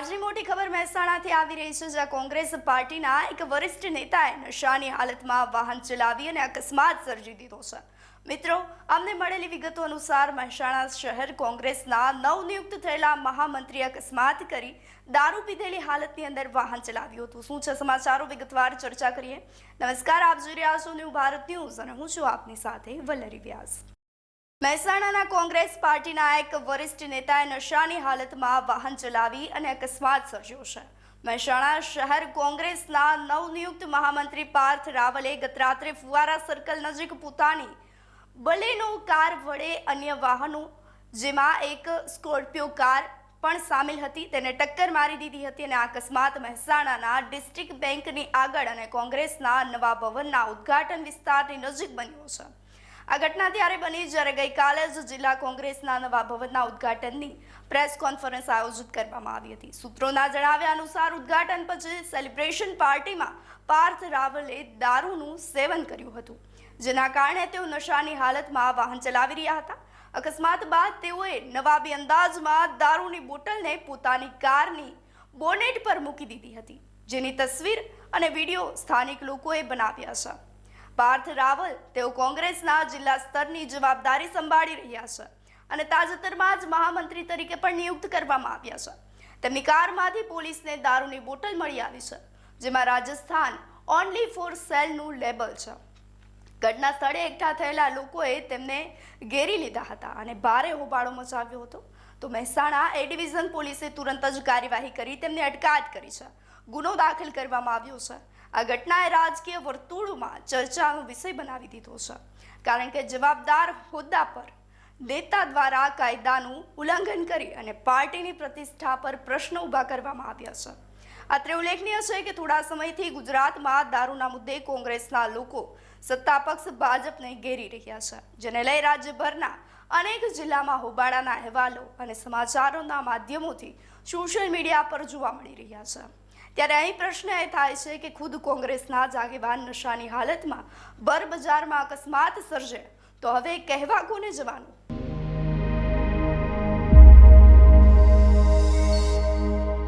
આજની મોટી ખબર મહેસાણાથી આવી રહી છે, જ્યાં કોંગ્રેસ પાર્ટીના એક વરિષ્ઠ નેતાએ નશાની હાલતમાં વાહન ચલાવી અને અકસ્માત સર્જી દીધો છે. મિત્રો, અમને મળેલી વિગતો અનુસાર મહેસાણા શહેર કોંગ્રેસના નવનિયુક્ત થયેલા મહામંત્રી અકસ્માત કરી દારૂ પીધેલી હાલતની અંદર વાહન ચલાવ્યું હતું. શું છે સમાચારો? વિગતવાર ચર્ચા કરીએ. નમસ્કાર, આપ જોઈ રહ્યા છો ન્યૂ ભારત ન્યૂઝ અને હું છું આપની સાથે વલરી વ્યાસ. મહેસાણાના કોંગ્રેસ પાર્ટીના એક વરિષ્ઠ નેતાએ નશાની હાલતમાં વાહન ચલાવી અને અકસ્માત સર્જ્યો છે. મહેસાણા શહેર કોંગ્રેસના નવનિયુક્ત મહામંત્રી પાર્થ રાવલે ગતરાત્રે ફુવારા સર્કલ નજીક પોતાની બલેનો કાર વડે અન્ય વાહનો, જેમાં એક સ્કોર્પિયો કાર પણ સામેલ હતી, તેને ટક્કર મારી દીધી હતી અને અકસ્માત મહેસાણાના ડિસ્ટ્રિક્ટ બેંકની આગળ અને કોંગ્રેસના નવા ભવનના ઉદ્ઘાટન વિસ્તારની નજીક બન્યો છે. આ ઘટના ત્યારે બની જ્યારે ગઈકાલે જ જિલ્લા કોંગ્રેસના નવા ભવનના ઉદ્ઘાટનની પ્રેસ કોન્ફરન્સ આયોજિત કરવામાં આવી હતી. સૂત્રોના જણાવ્યા અનુસાર ઉદ્ઘાટન પછી સેલિબ્રેશન પાર્ટીમાં પાર્થ રાવલે દારૂનું સેવન કર્યું હતું. જેના કારણે તેઓ નશાની હાલતમાં વાહન ચલાવી રહ્યા હતા. અકસ્માત બાદ તેઓએ નવાબી અંદાજમાં દારૂની બોટલને પોતાની કારની બોનેટ પર મૂકી દીધી હતી. જેની તસવીર અને વીડિયો સ્થાનિક લોકોએ બનાવ્યા છે. પાર્થ રાવલ તેઓ કોંગ્રેસના જિલ્લા સ્તરની જવાબદારી સંભાળી રહ્યા છે અને તાજેતરમાં જ મહામંત્રી તરીકે પણ નિયુક્ત કરવામાં આવ્યા છે. તેમની કારમાંથી પોલીસને દારૂની બોટલ મળી આવી છે, જેમાં રાજસ્થાન ઓનલી ફોર સેલનું લેબલ છે. ઘટના સ્થળે એકઠા થયેલા લોકોએ તેમને ઘેરી લીધા હતા અને ભારે હોબાળો મચાવ્યો હતો. તો મહેસાણા એ ડિવિઝન પોલીસે તુરંત જ કાર્યવાહી કરી તેમની અટકાયત કરી છે. ગુનો દાખલ કરવામાં આવ્યો છે આ ઘટનાએ રાજકીય વર્તુળોમાં ચર્ચાનો વિષય બનાવી દીધો છે. કારણ કે જવાબદાર હોદ્દા પર નેતા દ્વારા કાયદાનું ઉલ્લંઘન કરી અને પાર્ટીની પ્રતિષ્ઠા પર પ્રશ્નો ઊભા કરવામાં આવ્યા છે. અત્રે ઉલ્લેખનીય છે કે થોડા સમયથી ગુજરાતમાં દારૂના મુદ્દે કોંગ્રેસના લોકો સત્તાપક્ષ ભાજપને ઘેરી રહ્યા છે, જેને લઈ રાજ્યભરના અનેક જિલ્લામાં હોબાળાના અહેવાલો અને સમાચારોના માધ્યમોથી સોશિયલ મીડિયા પર જોવા મળી રહ્યા છે. ત્યારે અહીં પ્રશ્ન એ થાય છે કે ખુદ કોંગ્રેસના જ આગેવાન નશાની હાલતમાં બર બજારમાં અકસ્માત સર્જે તો હવે કહેવા કોને જવાનું?